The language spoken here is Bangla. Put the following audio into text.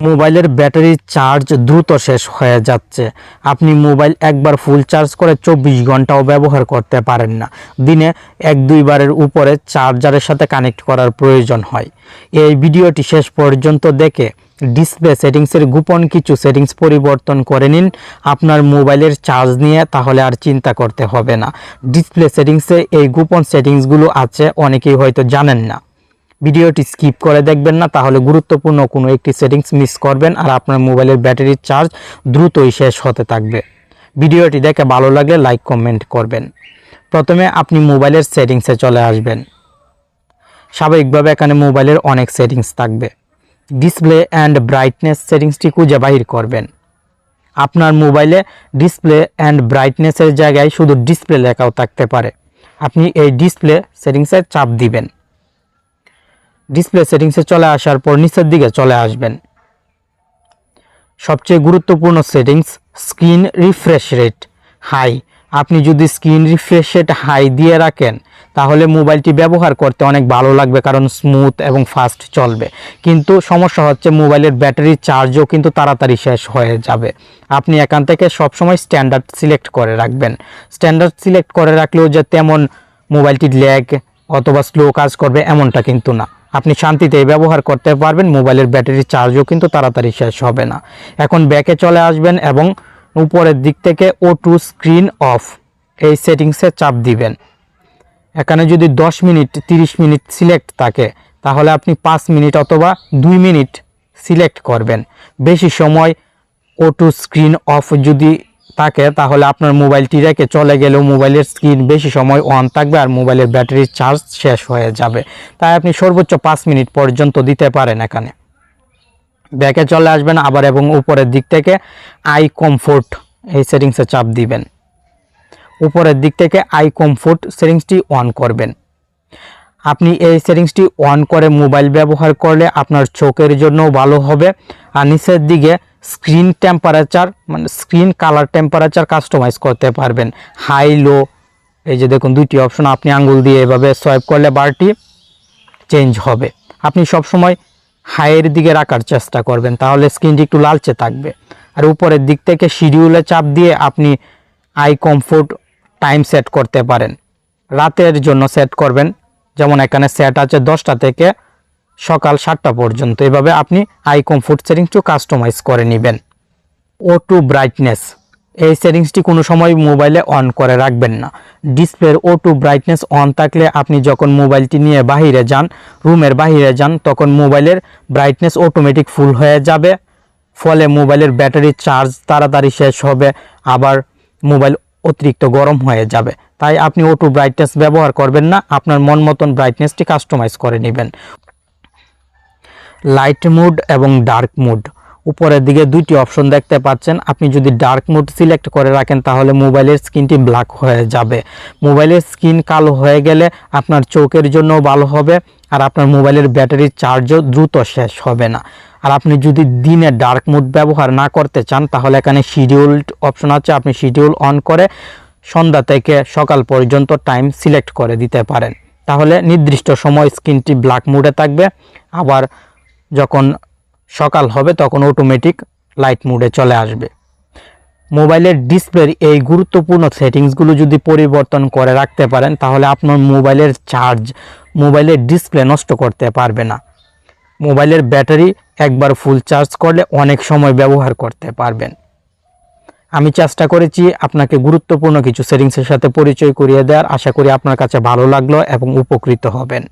মোবাইলের ব্যাটারির চার্জ দ্রুত শেষ হয়ে যাচ্ছে। আপনি মোবাইল একবার ফুল চার্জ করে চব্বিশ ঘন্টাও ব্যবহার করতে পারেন না। দিনে এক দুইবারের উপরে চার্জারের সাথে কানেক্ট করার প্রয়োজন হয়। এই ভিডিওটি শেষ পর্যন্ত দেখে ডিসপ্লে সেটিংসের গোপন কিছু সেটিংস পরিবর্তন করে নিন। আপনার মোবাইলের চার্জ নিয়ে তাহলে আর চিন্তা করতে হবে না। ডিসপ্লে সেটিংসে এই গোপন সেটিংসগুলো আছে, অনেকেই হয়তো জানেন না। ভিডিওটি স্কিপ করে দেখবেন না, তাহলে গুরুত্বপূর্ণ কোনো একটি সেটিংস মিস করবেন আর আপনার মোবাইলের ব্যাটারির চার্জ দ্রুতই শেষ হতে থাকবে। ভিডিওটি দেখে ভালো লাগলে লাইক, কমেন্ট করবেন। প্রথমে আপনি মোবাইলের সেটিংসে চলে আসবেন। স্বাভাবিকভাবে এখানে মোবাইলের অনেক সেটিংস থাকবে। ডিসপ্লে অ্যান্ড ব্রাইটনেস সেটিংসটি খুঁজে বাহির করবেন। আপনার মোবাইলে ডিসপ্লে অ্যান্ড ব্রাইটনেসের জায়গায় শুধু ডিসপ্লে লেখাও থাকতে পারে। আপনি এই ডিসপ্লে সেটিংসে চাপ দিবেন। ডিসপ্লে সেটিংসে চলে আসার পর নিচের দিকে চলে আসবেন। সবচেয়ে গুরুত্বপূর্ণ settings screen refresh rate high আপনি যদি স্ক্রিন রিফ্রেশ রেট হাই দিয়ে রাখেন, তাহলে মোবাইলটি ব্যবহার করতে অনেক ভালো লাগবে কারণ স্মুথ এবং ফাস্ট চলবে। কিন্তু সমস্যা হচ্ছে মোবাইলের ব্যাটারির চার্জও কিন্তু তাড়াতাড়ি শেষ হয়ে যাবে। আপনি এখান থেকে সবসময় স্ট্যান্ডার্ড সিলেক্ট করে রাখবেন। স্ট্যান্ডার্ড সিলেক্ট করে রাখলেও যে তেমন মোবাইলটির ল্যাগ অথবা স্লো কাজ করবে এমনটা কিন্তু না। আপনি শান্তিতে ব্যবহার করতে পারবেন, মোবাইলের ব্যাটারির চার্জও কিন্তু তাড়াতাড়ি শেষ হবে না। এখন ব্যাকে চলে আসবেন এবং উপরের দিক থেকে ও টু স্ক্রিন অফ এই সেটিংসে চাপ দিবেন। এখানে যদি 10 মিনিট 30 মিনিট সিলেক্ট থাকে, তাহলে আপনি পাঁচ মিনিট অথবা দুই মিনিট সিলেক্ট করবেন। বেশি সময় ও টু স্ক্রিন অফ যদি থাকে, তাহলে আপনার মোবাইলটি রেখে চলে গেলেও মোবাইলের স্ক্রিন বেশি সময় অন থাকবে আর মোবাইলের ব্যাটারির চার্জ শেষ হয়ে যাবে। তাই আপনি সর্বোচ্চ পাঁচ মিনিট পর্যন্ত দিতে পারেন এখানে। ব্যাকে চলে আসবেন আবার এবং উপরের দিক থেকে আই কমফোর্ট এই সেটিংসে চাপ দিবেন। উপরের দিক থেকে আই কমফোর্ট সেটিংসটি অন করবেন। আপনি এই সেটিংসটি অন করে মোবাইল ব্যবহার করলে আপনার চোখের জন্য ভালো হবে। আর নিচের দিকে স্ক্রিন টেম্পারেচার মানে স্ক্রিন কালার টেম্পারেচার কাস্টমাইজ করতে পারবেন। হাই লো এই যে দেখুন দুইটি অপশন আপনি আঙ্গুল দিয়ে এভাবে সোয়াইপ করলে বারটি চেঞ্জ হবে। আপনি সব সময় হাইয়ের দিকে রাখার চেষ্টা করবেন, তাহলে স্ক্রিনটি একটু লালচে থাকবে। আর উপরের দিক থেকে শিডিউলে চাপ দিয়ে আপনি আই কমফোর্ট টাইম সেট করতে পারেন। রাতের জন্য সেট করবেন, যেমন এখানে সেট আছে দশটা থেকে সকাল সাতটা পর্যন্ত। এভাবে আপনি আই কমফোর্ট সেটিংসটিও কাস্টমাইজ করে নেবেন। ও টু ব্রাইটনেস এই সেটিংসটি কোনো সময় মোবাইলে অন করে রাখবেন না। ডিসপ্লের ও টু ব্রাইটনেস অন থাকলে আপনি যখন মোবাইলটি নিয়ে বাহিরে যান, রুমের বাহিরে যান, তখন মোবাইলের ব্রাইটনেস অটোমেটিক ফুল হয়ে যাবে। ফলে মোবাইলের ব্যাটারি চার্জ তাড়াতাড়ি শেষ হবে, আবার মোবাইল অতিরিক্ত গরম হয়ে যাবে। তাই আপনি ও টু ব্রাইটনেস ব্যবহার করবেন না, আপনার মন মতন ব্রাইটনেসটি কাস্টমাইজ করে নেবেন। লাইট মুড এবং ডার্ক মুড উপরের দিকে দুইটি অপশন দেখতে পাচ্ছেন। আপনি যদি ডার্ক মুড সিলেক্ট করে রাখেন, তাহলে মোবাইলের স্ক্রিনটি ব্ল্যাক হয়ে যাবে। মোবাইলের স্ক্রিন কালো হয়ে গেলে আপনার চোখের জন্য ভালো হবে, আর আপনার মোবাইলের ব্যাটারির চার্জও দ্রুত শেষ হবে না। আর আপনি যদি দিনে ডার্ক মুড ব্যবহার না করতে চান, তাহলে এখানে শিডিউলড অপশন আছে। আপনি শিডিউল অন করে সন্ধ্যা থেকে সকাল পর্যন্ত টাইম সিলেক্ট করে দিতে পারেন। তাহলে নির্দিষ্ট সময় স্ক্রিনটি ব্ল্যাক মুডে থাকবে। আবার যখন সকাল হবে তখন অটোমেটিক লাইট মুডে চলে আসবে। মোবাইলের ডিসপ্লের এই গুরুত্বপূর্ণ সেটিংসগুলো যদি পরিবর্তন করে রাখতে পারেন, তাহলে আপনার মোবাইলের চার্জ মোবাইলের ডিসপ্লে নষ্ট করতে পারবে না। মোবাইলের ব্যাটারি একবার ফুল চার্জ করলে অনেক সময় ব্যবহার করতে পারবেন। আমি চেষ্টা করেছি আপনাকে গুরুত্বপূর্ণ কিছু সেটিংসের সাথে পরিচয় করিয়ে দেওয়ার। আশা করি আপনার কাছে ভালো লাগল এবং উপকৃত হবেন।